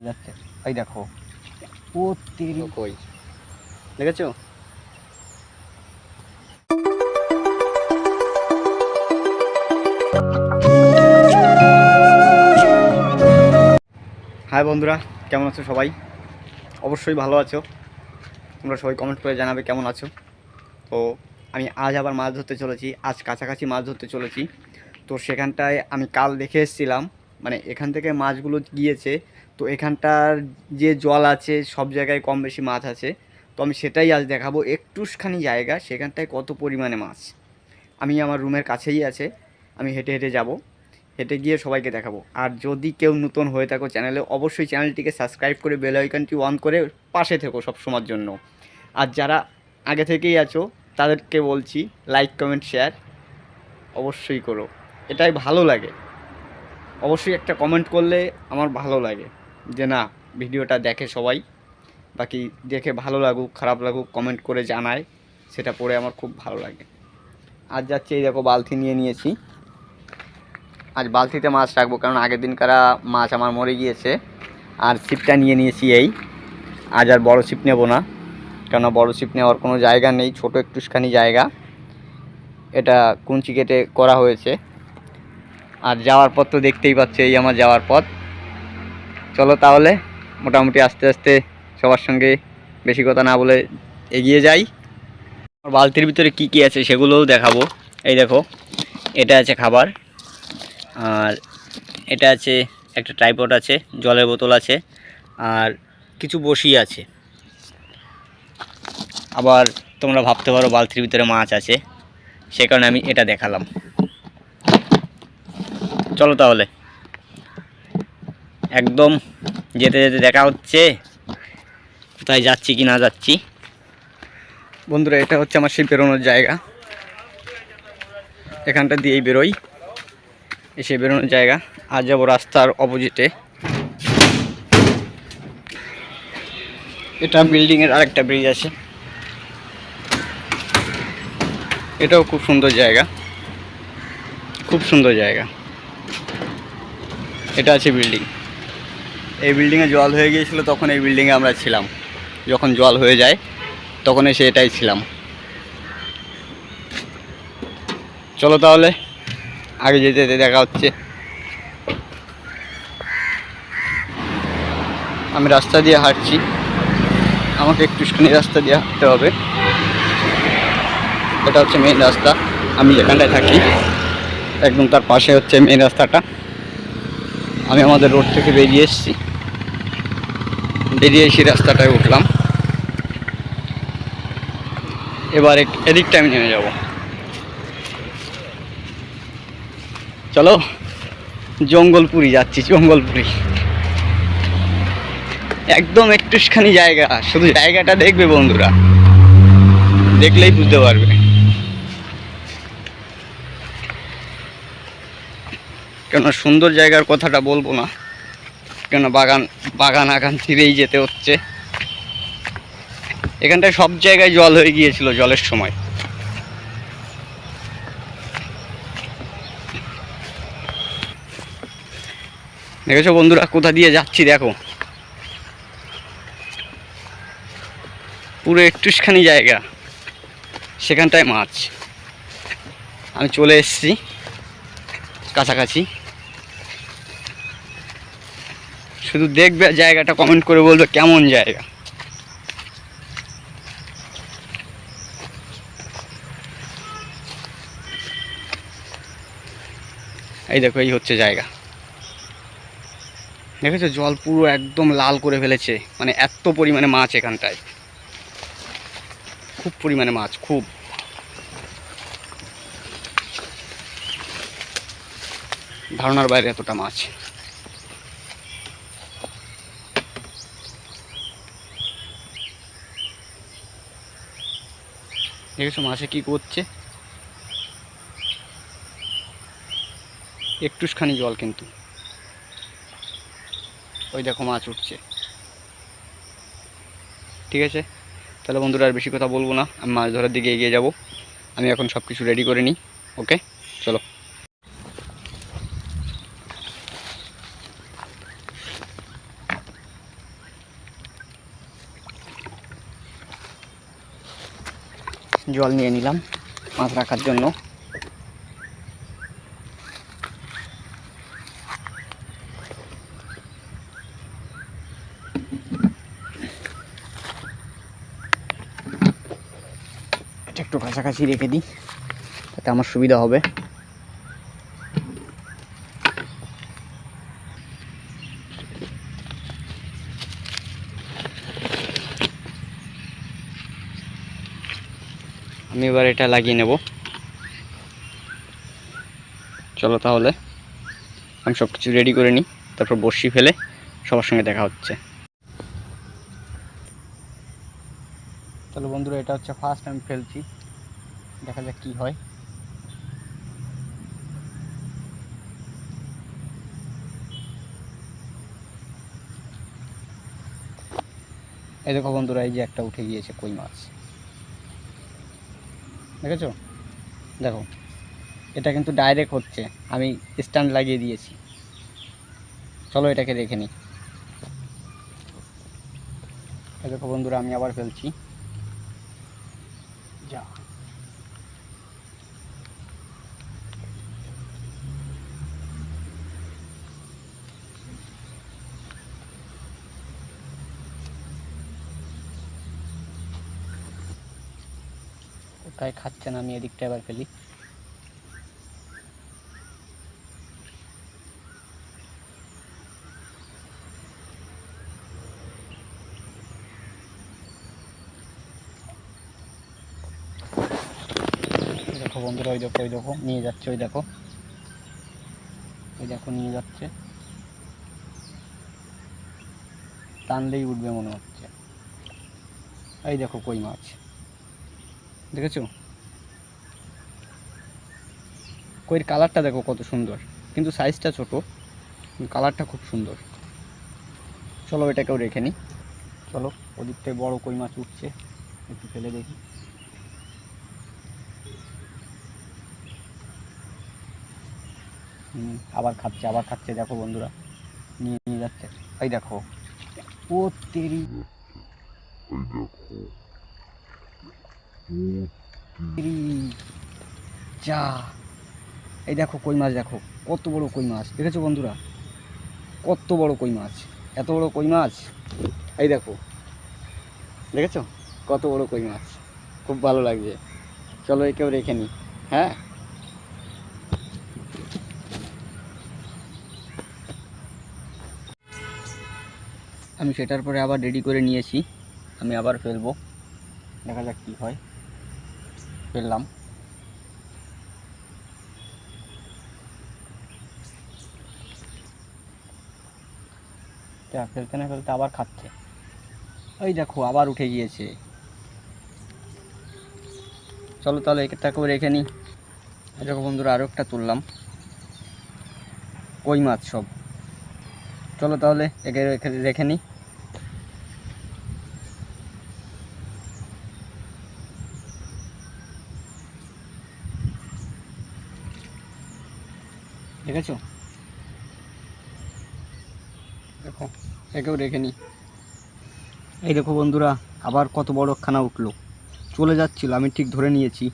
যাচ্ছে। এই দেখো। ও তেরি কই? দেখেছ? হাই বন্ধুরা, কেমন আছো সবাই? অবশ্যই ভালো আছো। তোমরা সবাই কমেন্ট করে জানাবে কেমন আছো। তো আমি আজ আবার মাছ ধরতে চলেছি। আজ কাছাকাছি মাছ ধরতে চলেছি। তো সেখানটায় আমি কাল দেখে এসেছিলাম। মানে এখান থেকে মাছগুলো গিয়েছে। তো এখানটার যে জল আছে, সব জায়গায় কম বেশি মাছ আছে। তো আমি সেটাই আজ দেখাবো। একটুখানি জায়গা, সেখানটায় কত পরিমাণে মাছ। আমি আমার রুমের কাছেই আছে। আমি হেঁটে হেঁটে যাব। হেঁটে গিয়ে সবাইকে দেখাবো। আর যদি কেউ নতুন হয়ে থাকো চ্যানেলে, অবশ্যই চ্যানেলটিকে সাবস্ক্রাইব করে বেল আইকনটি অন করে পাশে থেকো সব সময়ের জন্য। আর যারা আগে থেকেই আছো, তাদেরকে বলছি লাইক কমেন্ট শেয়ার অবশ্যই করো। এটাই ভালো লাগে। অবশ্যই একটা কমেন্ট করলে আমার ভালো লাগে। যে না, ভিডিওটা দেখে সবাই, বাকি দেখে ভালো লাগুক, খারাপ লাগুক কমেন্ট করে জানায়, সেটা পড়ে আমার খুব ভালো লাগে। আজ যাচ্ছে এই দেখো বালতি নিয়ে নিয়েছি। আজ বালতিতে মাছ রাখব, কারণ আগের দিনকারা মাছ আমার মরে গিয়েছে, আর ছিপটা নিয়ে নিয়েছি এই। আজ আর বড় ছিপ নেব না কেন বড় ছিপ নেওয়ার কোনো জায়গা নেই, ছোটো একটুখানি জায়গা। এটা কুঞ্চি কেটে করা হয়েছে। আর যাওয়ার পথ তো দেখতেই পাচ্ছে, এই আমার যাওয়ার পথ। চলো তাহলে, মোটামুটি আস্তে আস্তে সবার সঙ্গে বেশি কথা না বলে এগিয়ে যাই। আমার বালতির ভিতরে কি কি আছে সেগুলোও দেখাবো। এই দেখো, এটা আছে খাবার, আর এটা আছে একটা ট্রাইপড আছে, জলের বোতল আছে, আর কিছু বসি আছে। আবার তোমরা ভাবতে পারো বালতির ভিতরে মাছ আছে, সে কারণে আমি এটা দেখালাম। চলো তাহলে। একদম যেতে যেতে দেখা হচ্ছে। কোথায় যাচ্ছি কি না যাচ্ছি। বন্ধুরা, এটা হচ্ছে আমার সেই বেরোনোর জায়গা। এখানটা দিয়েই বেরোই। এসে বেরোনোর জায়গা। আর যাব রাস্তার অপোজিটে এটা বিল্ডিংয়ের আরেকটা ব্রিজ আছে। এটাও খুব সুন্দর জায়গা। খুব সুন্দর জায়গা। এটা আছে বিল্ডিং। এই বিল্ডিংয়ে জল হয়ে গিয়েছিল, তখন এই বিল্ডিংয়ে আমরা ছিলাম। যখন জল হয়ে যায়, তখন এসে এটাই ছিলাম। চলো তাহলে, আগে যেতে যেতে দেখা হচ্ছে। আমি রাস্তা দিয়ে হাঁটছি। আমাকে একটুখানি রাস্তা দিয়ে হাঁটতে হবে। এটা হচ্ছে মেন রাস্তা। আমি যেখানটায় থাকি, একদম তার পাশে হচ্ছে মেন রাস্তাটা। আমি আমাদের রোড থেকে বেরিয়ে এসেছি। বেরিয়ে এসে রাস্তাটায় উঠলাম। এবার এদিকটা আমি নেমে যাব। চলো, জঙ্গলপুরি যাচ্ছি, জঙ্গলপুরি। একদম একটুখানি জায়গা, শুধু জায়গাটা দেখবে বন্ধুরা। দেখলেই বুঝতে পারবে। কেন সুন্দর জায়গার কথাটা বলব না। কেন বাগান বাগান আগান ছিঁড়েই যেতে হচ্ছে। এখানটায় সব জায়গায় জল হয়ে গিয়েছিল জলের সময়। দেখেছ বন্ধুরা, কোথা দিয়ে যাচ্ছি দেখো। পুরো একটুখানি জায়গা, সেখানটায় মাছ। আমি চলে এসেছি, কাছাকাছি। শুধু দেখবে, জায়গাটা কমেন্ট করে বলবে কেমন জায়গা। এই দেখো, এই হচ্ছে জায়গা। দেখেছ? জল পুরো একদম লাল করে ফেলেছে। মানে এত পরিমাণে মাছ এখানটায়। খুব পরিমাণে মাছ, খুব। ধারণার বাইরে এতটা মাছ। দেখেছ মাছে কি করছে? একটুখানি জল কিন্তু। ওই দেখো মাছ উঠছে। ঠিক আছে? তাহলে বন্ধুরা আর বেশি কথা বলব না। আমি মাছ ধরার দিকে এগিয়ে যাব। আমি এখন সব কিছু রেডি করে নিই। ওকে চলো। জল নিয়ে নিলাম মাছ রাখার জন্য। এটা একটু কাছাকাছি রেখে দিই, তাতে আমার সুবিধা হবে। আমি এবার এটা লাগিয়ে নেব। চলো তাহলে, আমি সব কিছু রেডি করে নিই, তারপর বড়শি ফেলে সবার সঙ্গে দেখা হচ্ছে। তাহলে বন্ধুরা, এটা হচ্ছে ফার্স্ট আমি ফেলছি। দেখা যাক কি হয়। এই দেখো বন্ধুরা, এই যে একটা উঠে গিয়েছে কই মাছ। দেখেছ? দেখো, এটা কিন্তু ডাইরেক্ট হচ্ছে। আমি স্ট্যান্ড লাগিয়ে দিয়েছি। চলো এটাকে রেখে নিই দেখো বন্ধুরা, আমি আবার ফেলছি। যা। কোথায় খাচ্ছে না, আমি এদিকটা এবার ফেলি। দেখো বন্ধুরা, ওই দেখো ওই দেখো, নিয়ে যাচ্ছে, ওই দেখো। ওই দেখো, নিয়ে যাচ্ছে। টানলেই উঠবে মনে হচ্ছে। এই দেখো কই মাছ। দেখেছ? কইর কালারটা দেখো কত সুন্দর। কিন্তু সাইজটা ছোট কালারটা খুব সুন্দর। চলো এটাকেও রেখে নিই চলো ওদিকটায় বড় কই মাছ উঠছে, একটু ফেলে দেখি। আবার খাচ্ছে আবার খাচ্ছে, দেখো বন্ধুরা। নিয়ে নিয়ে যাচ্ছে। এই দেখো, ও তেরি যা। এই দেখো কই মাছ, দেখো। কত বড় কই মাছ। দেখেছ বন্ধুরা? কত বড় কই মাছ। এত বড় কই মাছ? এই দেখো। দেখেছ? কত বড় কই মাছ। খুব ভালো লাগছে। চলো একেও রেখে নিই হ্যাঁ? আমি সেটার পরে আবার রেডি করে নিয়েছি। আমি আবার ফেলব। দেখা যাক কী হয়। ফেললাম ফেলতে না ফেলতে আবার খাচ্ছে। ওই দেখো, আবার উঠে গিয়েছে। চলো তাহলে এটাকেও রেখে নিই। দেখো বন্ধুরা আরও একটা তুললাম। কই মাছ সব? চলো তাহলে একে রেখে নিই। দেখেছ? দেখো, একেও রেখে নি। এই দেখো বন্ধুরা, আবার কত বড় খানা উঠল। চলে যাচ্ছিল, আমি ঠিক ধরে নিয়েছি।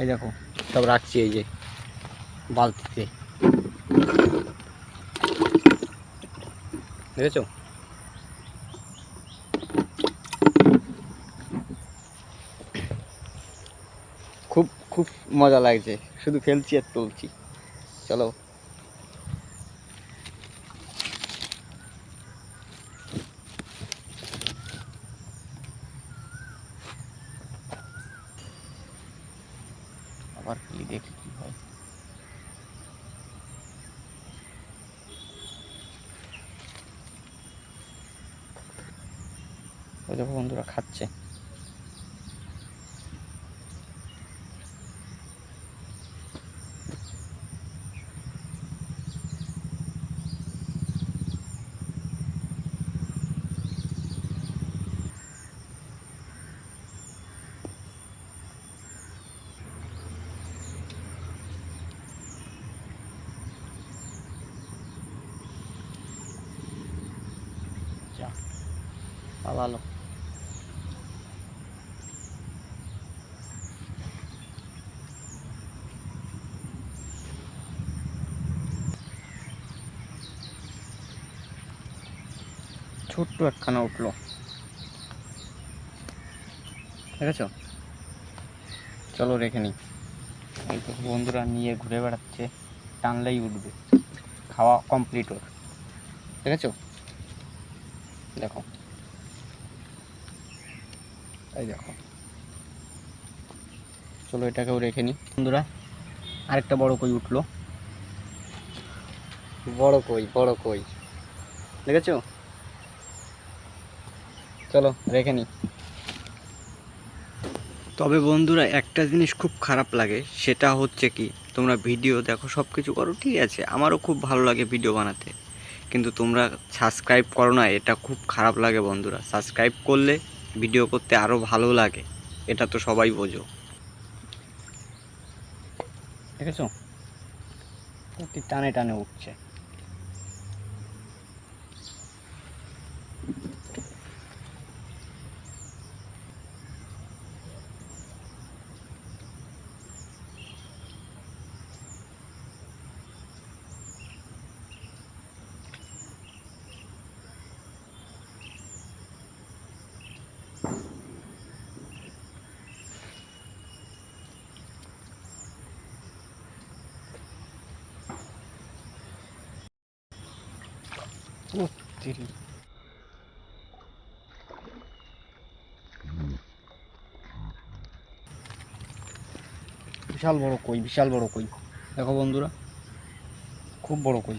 এই দেখো, সব রাখছি এই যে, বালতিতে। দেখেছ? খুব খুব মজা লাগছে। শুধু ফেলছি আর তুলছি। চলো। আবার ফেলি দেখি কি হয়। বন্ধুরা খাচ্ছে যা বা ভালো ছোট্ট একখানা উঠল। ঠিক আছে চলো রেখে নিই। এই তো বন্ধুরা নিয়ে ঘুরে বেড়াচ্ছে টানলেই উঠবে। খাওয়া কমপ্লিট ওর। ঠিক আছে দেখো। এই দেখো। চলো এটাকেও রেখে নিই। বন্ধুরা আরেকটা বড় কই উঠল? বড় কই বড় কই? দেখেছ? চলো, রেখে নিই তবে বন্ধুরা, একটা জিনিস খুব খারাপ লাগে, সেটা হচ্ছে কি, তোমরা ভিডিও দেখো সব কিছু করো, ঠিক আছে, আমারও খুব ভালো লাগে ভিডিও বানাতে। কিন্তু তোমরা সাবস্ক্রাইব করো না, এটা খুব খারাপ লাগে বন্ধুরা। সাবস্ক্রাইব করলে ভিডিও করতে আরও ভালো লাগে, এটা তো সবাই বোঝো। দেখেছ? টানে টানে উঠছে। বিশাল বড় কই বিশাল বড় কই। দেখো বন্ধুরা। খুব বড় কই।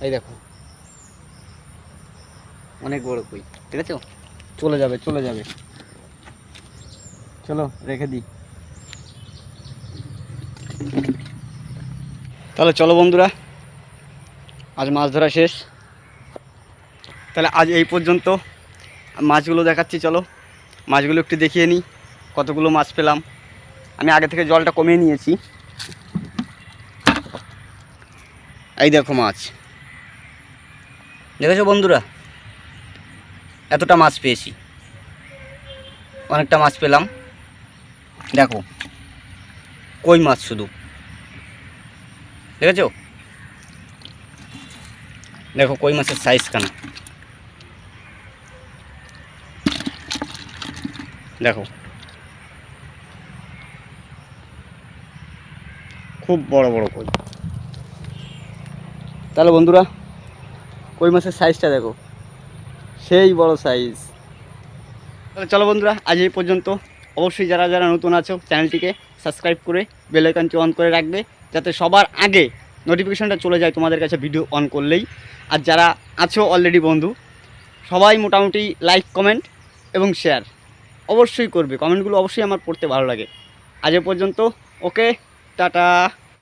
এই দেখো। অনেক বড় কই ঠিক আছে? চলে যাবে চলে যাবে। চলো রেখে দিই। তাহলে চলো বন্ধুরা। আজ মাছ ধরা শেষ। তাহলে আজ এই পর্যন্ত। মাছগুলো দেখাচ্ছি, চলো। মাছগুলো একটু দেখিয়ে নিই, কতগুলো মাছ পেলাম। আমি আগে থেকে জলটা কমিয়ে নিয়েছি। এই দেখো মাছ। দেখেছ বন্ধুরা? এতটা মাছ পেয়েছি। অনেকটা মাছ পেলাম। দেখো, কই মাছ শুধু? দেখেছ? দেখো, কই মাছের সাইজ কেন দেখো। খুব বড় বড় কই। তাহলে বন্ধুরা, কই মাছের সাইজটা দেখো। সেই বড় সাইজ তাহলে চলো বন্ধুরা, আজ এই পর্যন্ত। অবশ্যই যারা যারা নতুন আছো, চ্যানেলটিকে সাবস্ক্রাইব করে বেল আইকনটি অন করে রাখবে, যাতে সবার আগে নোটিফিকেশনটা চলে যায় তোমাদের কাছে ভিডিও অন করলেই। আর যারা আছো অলরেডি বন্ধু, সবাই মোটামুটি লাইক কমেন্ট এবং শেয়ার অবশ্যই করবে। কমেন্টগুলো অবশ্যই আমার পড়তে ভালো লাগে। আজ পর্যন্ত। Okay tata.